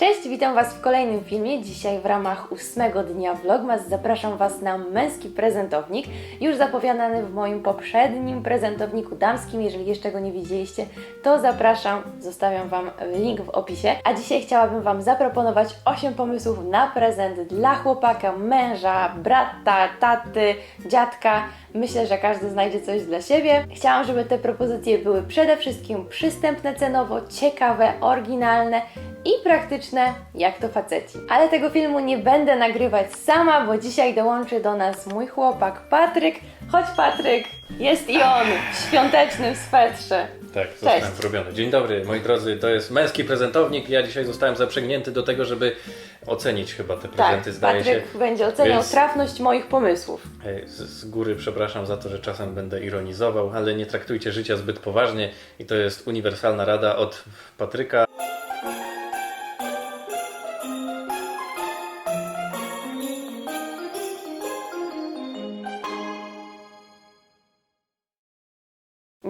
Cześć, witam Was w kolejnym filmie. Dzisiaj w ramach ósmego dnia Vlogmas zapraszam Was na męski prezentownik, już zapowiadany w moim poprzednim prezentowniku damskim. Jeżeli jeszcze go nie widzieliście, to zapraszam, zostawiam Wam link w opisie. A dzisiaj chciałabym Wam zaproponować 8 pomysłów na prezent dla chłopaka, męża, brata, taty, dziadka. Myślę, że każdy znajdzie coś dla siebie. Chciałam, żeby te propozycje były przede wszystkim przystępne cenowo, ciekawe, oryginalne i praktyczne jak to faceci. Ale tego filmu nie będę nagrywać sama, bo dzisiaj dołączy do nas mój chłopak Patryk. Chodź Patryk, jest i on w świątecznym swetrze. Tak, zostałem Cześć. zrobiony. Dzień dobry, moi drodzy, to jest męski prezentownik. Ja dzisiaj zostałem zaprzęgnięty do tego, żeby ocenić chyba te Tak, prezenty, zdaje się. Patryk będzie oceniał Więc- trafność moich pomysłów. Z, z góry przepraszam za to, że czasem będę ironizował, ale nie traktujcie życia zbyt poważnie i to jest uniwersalna rada od Patryka.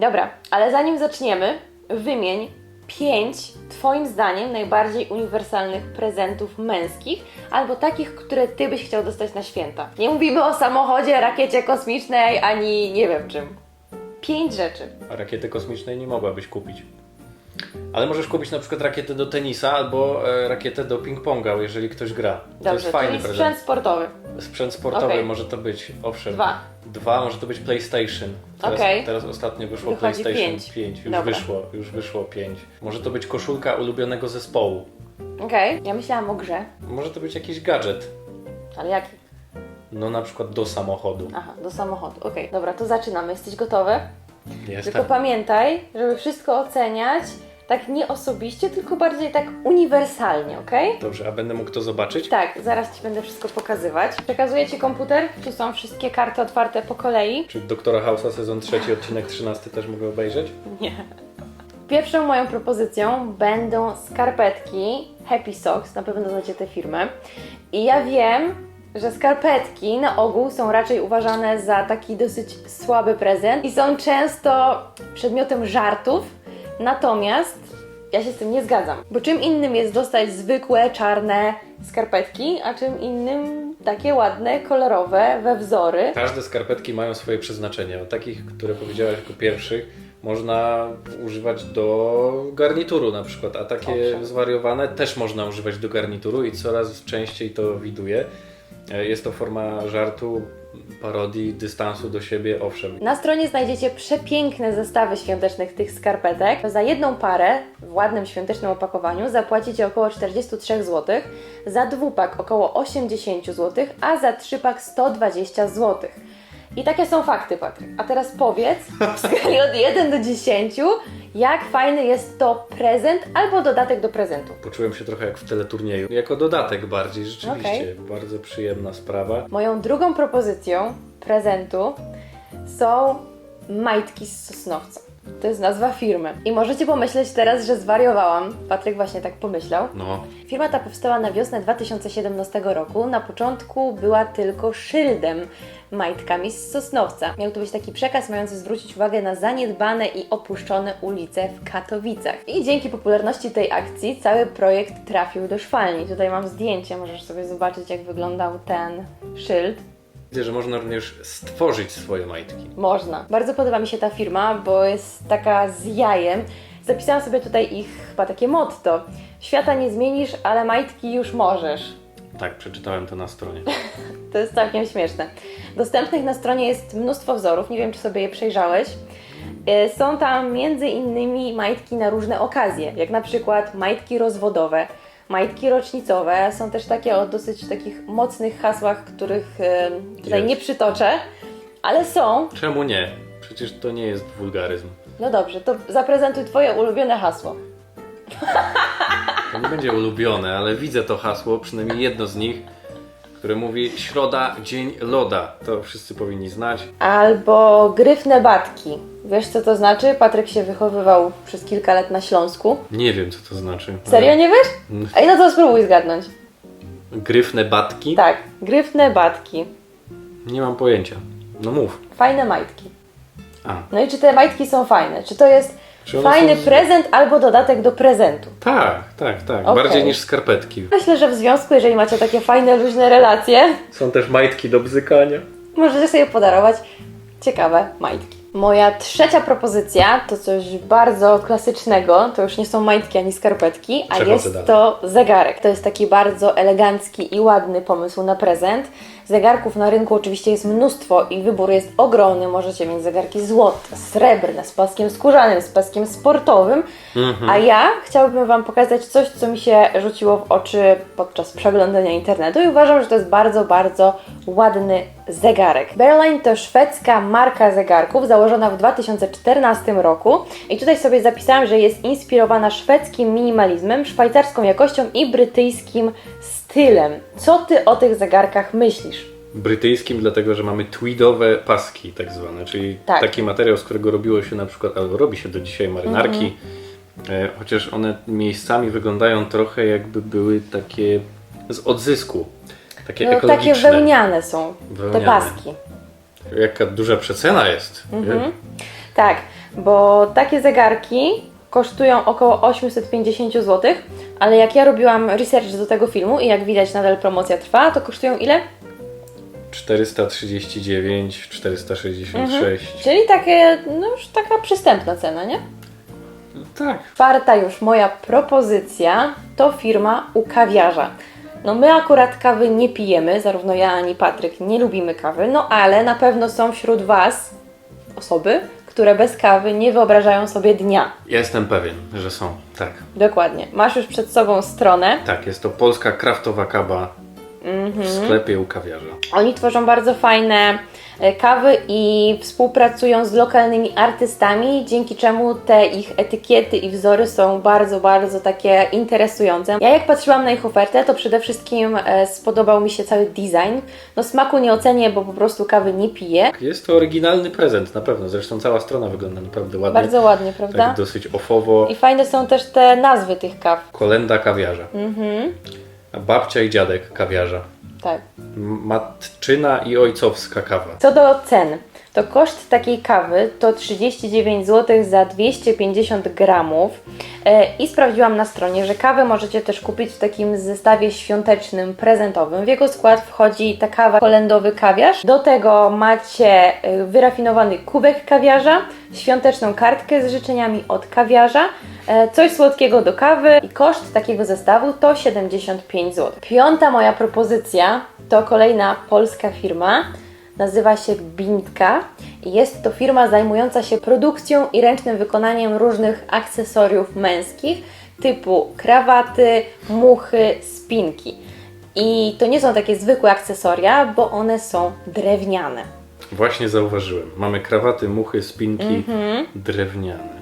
Dobra, ale zanim zaczniemy, wymień pięć Twoim zdaniem najbardziej uniwersalnych prezentów męskich, albo takich, które Ty byś chciał dostać na święta. Nie mówimy o samochodzie, rakiecie kosmicznej, ani nie wiem czym. Pięć rzeczy. A rakiety kosmicznej nie mogłabyś kupić. Ale możesz kupić na przykład rakietę do tenisa albo e, rakietę do ping-ponga, jeżeli ktoś gra. to Dobrze, jest fajny czyli prezent. sprzęt sportowy. Sprzęt sportowy Okej. może to być, owszem. Dwa. Dwa, może to być PlayStation. Teraz, Okej. teraz ostatnio wyszło Wychodzi PlayStation pięć. 5. Już Dobra. wyszło, już wyszło 5. Może to być koszulka ulubionego zespołu. Okej, ja myślałam o grze, Może to być jakiś gadżet. ale jaki? No na przykład do samochodu. Aha, do samochodu. Okej, dobra, to zaczynamy. Jesteś gotowy? Jestem. Tylko pamiętaj, żeby wszystko oceniać tak nie osobiście, tylko bardziej tak uniwersalnie, okej? Dobrze, a będę mógł to zobaczyć? Tak, zaraz Ci będę wszystko pokazywać. Przekazuję Ci komputer, tu są wszystkie karty otwarte po kolei. Czy Doktora House'a sezon trzeci, odcinek 13 też mogę obejrzeć? Nie. Pierwszą moją propozycją będą skarpetki Happy Socks, na pewno znacie tę firmę. I ja wiem, że skarpetki na ogół są raczej uważane za taki dosyć słaby prezent i są często przedmiotem żartów, natomiast ja się z tym nie zgadzam. Bo czym innym jest dostać zwykłe, czarne skarpetki, a czym innym takie ładne, kolorowe, we wzory. Każde skarpetki mają swoje przeznaczenie. Od takich, które powiedziałaś jako pierwszych, można używać do garnituru na przykład, a takie Owszem. zwariowane też można używać do garnituru i coraz częściej to widuję. E, Jest to forma żartu, parodii, dystansu do siebie, owszem. Na stronie znajdziecie przepiękne zestawy świątecznych tych skarpetek. Za jedną parę w ładnym świątecznym opakowaniu zapłacicie około 43 zł, za dwupak około 80 zł, a za trzypak 120 zł. I takie są fakty, Patryk. A teraz powiedz w skali od 1 do 10, jak fajny jest to prezent albo dodatek do prezentu. Poczułem się trochę jak w teleturnieju. Jako dodatek bardziej, rzeczywiście. Bardzo przyjemna sprawa. Moją drugą propozycją prezentu są majtki z sosnowca. To jest nazwa firmy. I możecie pomyśleć teraz, że zwariowałam. Patryk właśnie tak pomyślał. No, Firma ta powstała na wiosnę 2017 roku. Na początku była tylko szyldem majtkami z Sosnowca. Miał to być taki przekaz mający zwrócić uwagę na zaniedbane i opuszczone ulice w Katowicach. I dzięki popularności tej akcji cały projekt trafił do szwalni. Tutaj mam zdjęcie, możesz sobie zobaczyć jak wyglądał ten szyld. Widzę, że można również stworzyć swoje majtki. Można. Bardzo podoba mi się ta firma, bo jest taka z jajem. Zapisałam sobie tutaj ich chyba takie motto. Świata nie zmienisz, ale majtki już możesz. Tak, przeczytałem to na stronie. To jest całkiem śmieszne. Dostępnych na stronie jest mnóstwo wzorów, nie wiem czy sobie je przejrzałeś. E, Są tam między innymi majtki na różne okazje, jak na przykład majtki rozwodowe, majtki rocznicowe. Są też takie o dosyć takich mocnych hasłach, których tutaj nie przytoczę, ale są. Czemu nie? Przecież to nie jest wulgaryzm. No dobrze, to zaprezentuj Twoje ulubione hasło. To nie będzie ulubione, ale widzę to hasło, przynajmniej jedno z nich, które mówi środa, dzień loda. To wszyscy powinni znać. Albo gryfne batki. Wiesz co to znaczy? Patryk się wychowywał przez kilka lat na Śląsku. Nie wiem, co to znaczy. Serio nie wiesz? Mm. Ej, no to spróbuj zgadnąć. Gryfne batki? Tak, gryfne batki. Nie mam pojęcia. No mów. Fajne majtki. A, No i czy te majtki są fajne? Czy to jest Fajny są prezent albo dodatek do prezentu. Tak, tak, tak. Okej. Bardziej niż skarpetki. Myślę, że w związku, jeżeli macie takie fajne, luźne relacje, Są też majtki do bzykania. możecie sobie podarować ciekawe majtki. Moja trzecia propozycja to coś bardzo klasycznego. To już nie są majtki ani skarpetki, a Przechodzę jest dalej. to zegarek. To jest taki bardzo elegancki i ładny pomysł na prezent. Zegarków na rynku oczywiście jest mnóstwo i wybór jest ogromny. Możecie mieć zegarki złote, srebrne, z paskiem skórzanym, z paskiem sportowym. A ja chciałabym Wam pokazać coś, co mi się rzuciło w oczy podczas przeglądania internetu i uważam, że to jest bardzo, bardzo ładny zegarek. Berline to szwedzka marka zegarków założona w 2014 roku i tutaj sobie zapisałam, że jest inspirowana szwedzkim minimalizmem, szwajcarską jakością i brytyjskim stylem. Co Ty o tych zegarkach myślisz? Brytyjskim, dlatego że mamy tweedowe paski, tak zwane, czyli Tak. taki materiał, z którego robiło się na przykład, albo robi się do dzisiaj marynarki, Mhm. e, chociaż one miejscami wyglądają trochę jakby były takie z odzysku, takie No, takie wełniane są te Wełniane. paski. Jaka duża przecena jest. Mhm. Tak, bo takie zegarki kosztują około 850 zł, ale jak ja robiłam research do tego filmu i jak widać nadal promocja trwa, to kosztują ile? 439, 466. Czyli takie, no już taka przystępna cena, nie? Tak. Czwarta już moja propozycja to firma u kawiarza. No my akurat kawy nie pijemy, zarówno ja ani Patryk nie lubimy kawy, no ale na pewno są wśród Was osoby, które bez kawy nie wyobrażają sobie dnia. Jestem pewien, że są. Tak. Dokładnie. Masz już przed sobą stronę. Tak, jest to polska kraftowa kaba. W sklepie u kawiarza. Oni tworzą bardzo fajne e, kawy i współpracują z lokalnymi artystami, dzięki czemu te ich etykiety i wzory są bardzo, bardzo takie interesujące. Ja jak patrzyłam na ich ofertę, to przede wszystkim e, spodobał mi się cały design. No smaku nie ocenię, bo po prostu kawy nie piję. Jest to oryginalny prezent, na pewno. Zresztą cała strona wygląda naprawdę ładnie. Bardzo ładnie, prawda? Tak dosyć ofowo. I fajne są też te nazwy tych kaw. Kolenda kawiarza. Mhm. Babcia i dziadek kawiarza. Tak. Matczyna i ojcowska kawa. Co do cen, to koszt takiej kawy to 39 zł za 250 gramów E, i sprawdziłam na stronie, że kawę możecie też kupić w takim zestawie świątecznym, prezentowym. W jego skład wchodzi ta kawa kolendowy kawiarz. Do tego macie e, wyrafinowany kubek kawiarza, świąteczną kartkę z życzeniami od kawiarza, e, coś słodkiego do kawy i koszt takiego zestawu to 75 zł. Piąta moja propozycja to kolejna polska firma. Nazywa się Bintka i jest to firma zajmująca się produkcją i ręcznym wykonaniem różnych akcesoriów męskich typu krawaty, muchy, spinki. I to nie są takie zwykłe akcesoria, bo one są drewniane. Właśnie zauważyłem. Mamy krawaty, muchy, spinki drewniane.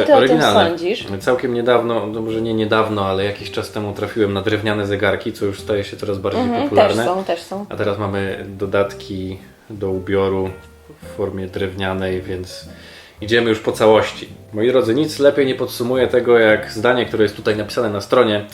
Co ty o tym Oryginalne. sądzisz? Całkiem niedawno, no może nie niedawno, ale jakiś czas temu trafiłem na drewniane zegarki, co już staje się coraz bardziej Mhm, też popularne. są, też są. A teraz mamy dodatki do ubioru w formie drewnianej, więc idziemy już po całości. Moi drodzy, nic lepiej nie podsumuje tego, jak zdanie, które jest tutaj napisane na stronie,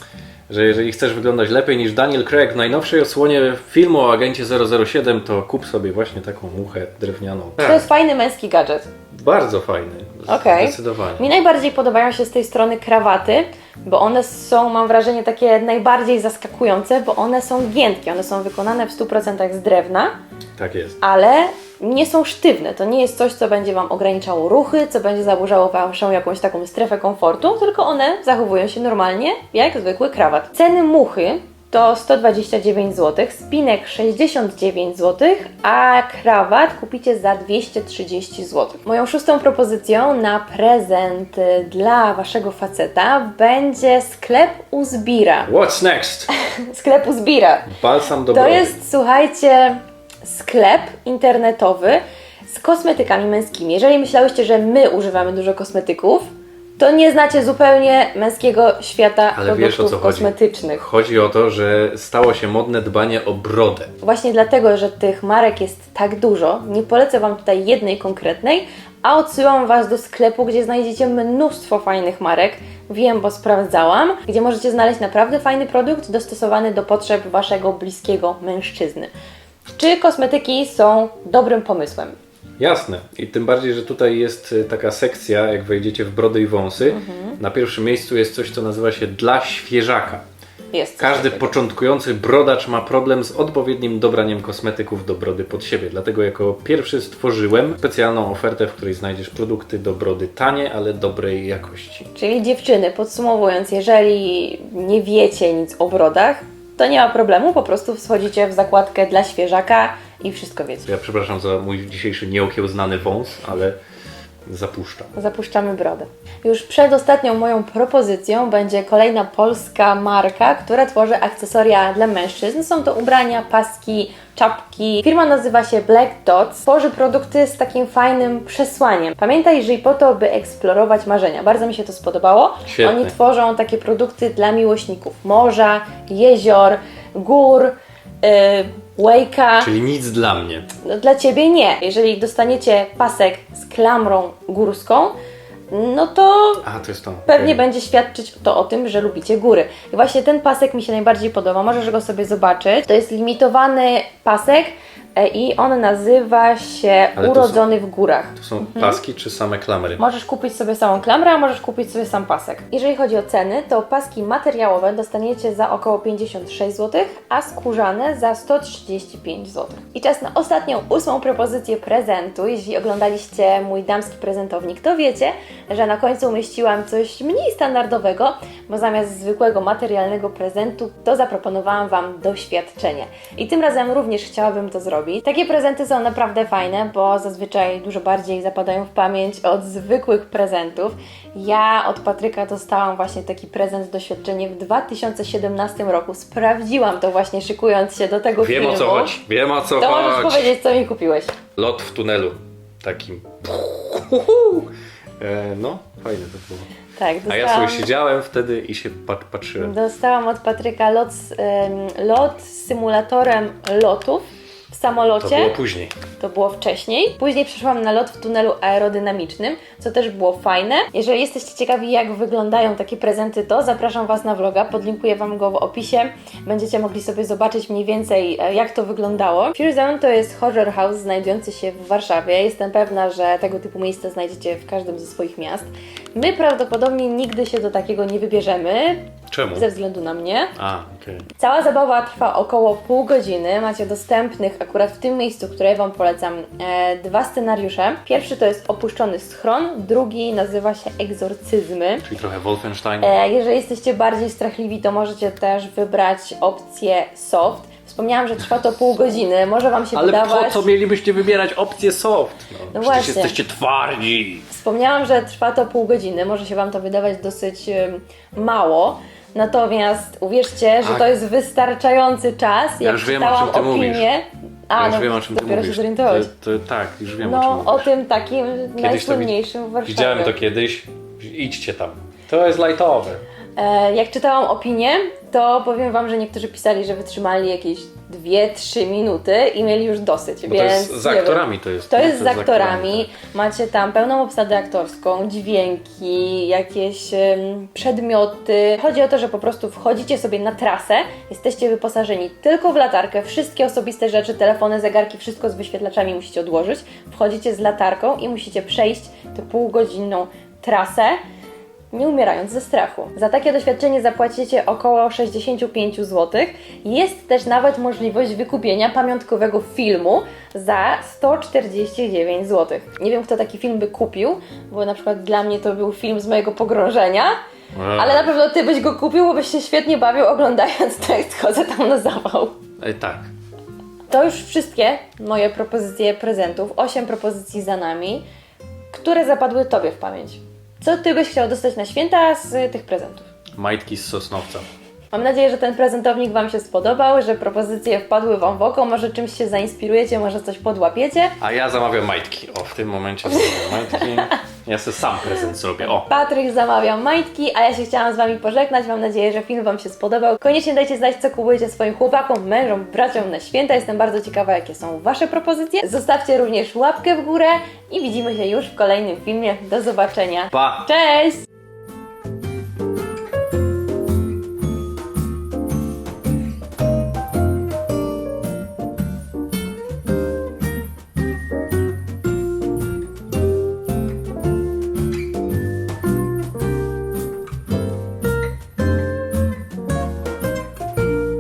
że jeżeli chcesz wyglądać lepiej niż Daniel Craig w najnowszej odsłonie filmu o agencie 007, to kup sobie właśnie taką muchę drewnianą. To jest fajny męski gadżet. Bardzo fajny. Okej. Zdecydowanie. Mi najbardziej podobają się z tej strony krawaty, bo one są, mam wrażenie, takie najbardziej zaskakujące, bo one są giętkie, one są wykonane w 100% z drewna. Tak jest. ale nie są sztywne. To nie jest coś, co będzie Wam ograniczało ruchy, co będzie zaburzało Waszą jakąś taką strefę komfortu, tylko one zachowują się normalnie, jak zwykły krawat. Ceny muchy to 129 zł, spinek 69 zł, a krawat kupicie za 230 zł. Moją szóstą propozycją na prezent y, dla Waszego faceta będzie sklep Uzbira. What's next? Sklep Uzbira. Balsam do To brody. jest, słuchajcie, sklep internetowy z kosmetykami męskimi. Jeżeli myślałyście, że my używamy dużo kosmetyków, to nie znacie zupełnie męskiego świata Ale wiesz o produktów co chodzi. kosmetycznych. Chodzi o to, że stało się modne dbanie o brodę. Właśnie dlatego, że tych marek jest tak dużo, nie polecę Wam tutaj jednej konkretnej, a odsyłam Was do sklepu, gdzie znajdziecie mnóstwo fajnych marek. Wiem, bo sprawdzałam, gdzie możecie znaleźć naprawdę fajny produkt dostosowany do potrzeb Waszego bliskiego mężczyzny. Czy kosmetyki są dobrym pomysłem? Jasne. I tym bardziej, że tutaj jest y, taka sekcja, jak wejdziecie w brody i wąsy. Na pierwszym miejscu jest coś, co nazywa się dla świeżaka. Jest. coś Każdy takiego. początkujący brodacz ma problem z odpowiednim dobraniem kosmetyków do brody pod siebie. Dlatego jako pierwszy stworzyłem specjalną ofertę, w której znajdziesz produkty do brody tanie, ale dobrej jakości. Czyli dziewczyny, podsumowując, jeżeli nie wiecie nic o brodach, to nie ma problemu, po prostu wchodzicie w zakładkę dla świeżaka i wszystko wiecie. Ja przepraszam za mój dzisiejszy nieokiełznany wąs, ale zapuszczam. Zapuszczamy brodę. Już przedostatnią moją propozycją będzie kolejna polska marka, która tworzy akcesoria dla mężczyzn. Są to ubrania, paski, czapki. Firma nazywa się Black Dots. Tworzy produkty z takim fajnym przesłaniem. Pamiętaj, żyj po to, by eksplorować marzenia. Bardzo mi się to spodobało. Świetnie. Oni tworzą takie produkty dla miłośników morza, jezior, gór, yy, wake'a. Czyli nic dla mnie. No, dla Ciebie nie. Jeżeli dostaniecie pasek z klamrą górską, no to A, to jest to. pewnie Okej. będzie świadczyć to o tym, że lubicie góry. I właśnie ten pasek mi się najbardziej podoba. Możesz go sobie zobaczyć. To jest limitowany pasek i on nazywa się Ale to są- Urodzony w górach. To są paski czy same klamery? Możesz kupić sobie samą klamrę, a możesz kupić sobie sam pasek. Jeżeli chodzi o ceny, to paski materiałowe dostaniecie za około 56 zł, a skórzane za 135 zł. I czas na ostatnią, ósmą propozycję prezentu. Jeśli oglądaliście mój damski prezentownik, to wiecie, że na końcu umieściłam coś mniej standardowego, bo zamiast zwykłego materialnego prezentu, to zaproponowałam Wam doświadczenie. I tym razem również chciałabym to zrobić. Takie prezenty są naprawdę fajne, bo zazwyczaj dużo bardziej zapadają w pamięć od zwykłych prezentów. Ja od Patryka dostałam właśnie taki prezent, doświadczenie w 2017 roku. Sprawdziłam to właśnie szykując się do tego Wiem filmu. o co chodzi. Wiem o co To możesz chodzi. powiedzieć, co mi kupiłeś. Lot w tunelu. Takim. E, no, fajne to było. Tak, A ja dostałam, sobie siedziałem wtedy i się pat- patrzyłem. dostałam od Patryka lot z, em, lot z symulatorem lotów w To samolocie. było później. To było wcześniej. Później przeszłam na lot w tunelu aerodynamicznym, co też było fajne. Jeżeli jesteście ciekawi, jak wyglądają takie prezenty, to zapraszam Was na vloga. Podlinkuję Wam go w opisie. Będziecie mogli sobie zobaczyć mniej więcej, e, jak to wyglądało. Fury Zone to jest horror house znajdujący się w Warszawie. Jestem pewna, że tego typu miejsca znajdziecie w każdym ze swoich miast. My prawdopodobnie nigdy się do takiego nie wybierzemy, Czemu? ze względu na mnie. A, okej. Cała zabawa trwa około pół godziny. Macie dostępnych akurat w tym miejscu, które Wam polecam, e, dwa scenariusze. Pierwszy to jest opuszczony schron, drugi nazywa się Egzorcyzmy. Czyli trochę Wolfenstein. E, jeżeli jesteście bardziej strachliwi, to możecie też wybrać opcję soft. Wspomniałam, że trwa to pół godziny. Może Wam się Ale wydawać. po co mielibyście wybierać opcję soft? No, przecież właśnie. jesteście twardzi. Wspomniałam, że trwa to pół godziny. Może się Wam to wydawać dosyć em, mało. Natomiast uwierzcie, że A- to jest wystarczający czas. Ja Jak już wiem, o czytałam czym ty mówisz. opinię, a ja już no, wiem o czym ty dopiero mówisz. się zorientowałeś. To, to, tak, już wiem o czym No, mówisz. o tym takim to najsłynniejszym w Warszawie. Widziałem to kiedyś. Idźcie tam. To jest lightowe. E, jak czytałam opinię, to powiem Wam, że niektórzy pisali, że wytrzymali jakieś 2-3 minuty i mieli już dosyć. Bo to więc jest z wiem. aktorami to jest. To jest z aktorami, macie tam pełną obsadę aktorską, dźwięki, jakieś em, przedmioty. Chodzi o to, że po prostu wchodzicie sobie na trasę, jesteście wyposażeni tylko w latarkę, wszystkie osobiste rzeczy, telefony, zegarki, wszystko z wyświetlaczami musicie odłożyć. Wchodzicie z latarką i musicie przejść tę półgodzinną trasę nie umierając ze strachu. Za takie doświadczenie zapłacicie około 65 zł. Jest też nawet możliwość wykupienia pamiątkowego filmu za 149 zł. Nie wiem, kto taki film by kupił, bo na przykład dla mnie to był film z mojego pogrążenia, ale na pewno ty byś go kupił, bo byś się świetnie bawił oglądając to, jak schodzę tam na zawał. E, tak. To już wszystkie moje propozycje prezentów. 8 propozycji za nami, które zapadły Tobie w pamięć. Co Ty byś chciał dostać na święta z tych prezentów? Majtki z Sosnowca. Mam nadzieję, że ten prezentownik Wam się spodobał, że propozycje wpadły Wam w oko, może czymś się zainspirujecie, może coś podłapiecie. A ja zamawiam majtki. O, w tym momencie zamawiam majtki. Ja sobie sam prezent zrobię. O. Patryk zamawiał majtki, a ja się chciałam z Wami pożegnać. Mam nadzieję, że film Wam się spodobał. Koniecznie dajcie znać, co kupujecie swoim chłopakom, mężom, braciom na święta. Jestem bardzo ciekawa, jakie są Wasze propozycje. Zostawcie również łapkę w górę i widzimy się już w kolejnym filmie. Do zobaczenia. Pa! Cześć!